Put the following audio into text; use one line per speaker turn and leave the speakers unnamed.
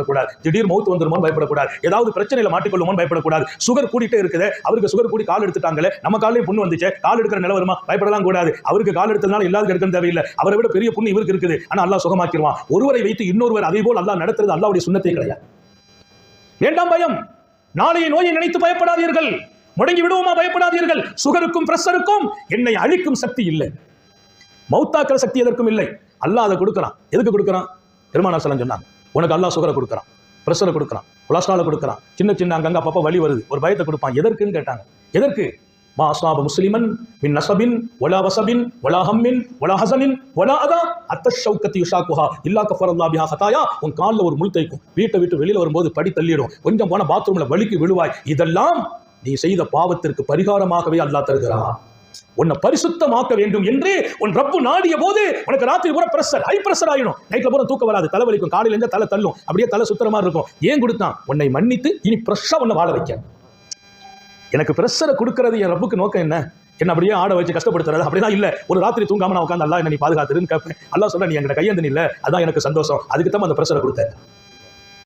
பயப்படக்கூடாது. திடீர் மௌத்து வந்துருமோ பயப்படக்கூடாது. ஏதாவது பிரச்சனையில மாட்டிக்கொள்ளுமோ பயப்படக்கூடாது. சுகர் கூடிட்டே இருக்குது. அவருக்கு சுகர் கூடி கால் எடுத்துட்டாங்களே நம்ம காலையும் புண்ணு வந்துச்சு கால் எடுக்கிற நிலை வருமா? பயப்படலாம் கூடாது. அவருக்கு கால் எடுத்ததுனால எல்லாருக்கும் எடுக்க தேவையில்லை. அவரை விட பெரிய புண்ணு இவருக்கு இருக்குது. ஆனா அல்லா சுகமாக்கிடுவான் ஒருவரை வைத்து இன்னொருவர் அதே போல் அல்லா நடத்துறது அல்லாவுடைய சுண்ணத்தை கிடையாது. வேண்டாம் பயம். நாளைய நோயை நினைத்து பயப்படாதீர்கள். முடங்கி விடுவோமா? பயப்படாதீர்கள். சுகருக்கும் பிரஷருக்கும் என்னை அழிக்கும் சக்தி இல்லை. மௌத்தாக்கிற சக்தி எதற்கும் இல்லை. அல்லாஹ் அதை கொடுக்குறான். எதுக்கு கொடுக்குறான்? பெருமானார் சலம் சொன்னாங்க. உனக்கு அல்லாஹ் சுகரை கொடுக்குறான் ப்ரெஷரை கொடுக்குறான் கொலஸ்ட்ராலை கொடுக்குறான். சின்ன சின்ன அங்கங்க அப்பப்போ வலி வருது. ஒரு பயத்தை கொடுப்பான். எதற்குன்னு கேட்டாங்க. எதற்கு? மா அஸ்லாப முஸ்லிமன் மின் நசபின் ஒலா வசபின் ஒலா ஹம்மின் ஒலா ஹசனின் ஒலா அதா. அத்த ஷவுக்கத்தி யுஷாக்குஹா. இல்லா கஃபரல்லா பிஹா ஹதாயா உன் காலில் ஒரு முள் தைக்கும் வீட்டை விட்டு வெளியில் வரும்போது படி தள்ளிடும். கொஞ்சம் போன பாத்ரூமில் வலிக்கு விழுவாய். இதெல்லாம் நீ செய்த பாவத்திற்கு பரிகாரமாகவே அல்லாஹ் தருகிறான். உன்னை பரிசுத்தமாக்க வேண்டும் என்று உன் ரப்பு நாடிய போது உனக்கு ராத்திரி பூரா பிரஷர் ஹை பிரஷர் ஆயிடும். நைட்ல பூரா தூக்கம் வராது. தலை வலிக்கும் காலையில இருந்து தலை தள்ளும். அப்படியே தலை சுத்துற மாதிரி இருக்கும். ஏன் கொடுத்தான் உன்னை மன்னித்து இனி ஃப்ரெஷ்ஷா உன்னை வாழ வைக்க. எனக்கு பிரஷரை கொடுக்கறது என் ரப்புக்கு நோக்கம் என்ன? என்ன அப்படியே ஆட வச்சு கஷ்டப்படுத்துறது. அப்படிலாம் இல்ல. ஒரு ராத்திரி தூங்காம நான் உட்காந்து அல்லா என்ன நீ பாதுகாத்துருன்னு கேட்பேன் அல்லா சொல்ல நீ என்கிட்ட கையேந்து இல்லை அதான் எனக்கு சந்தோஷம். அதுக்கு தான் அந்த பிரஷரை கொடுத்தேன்.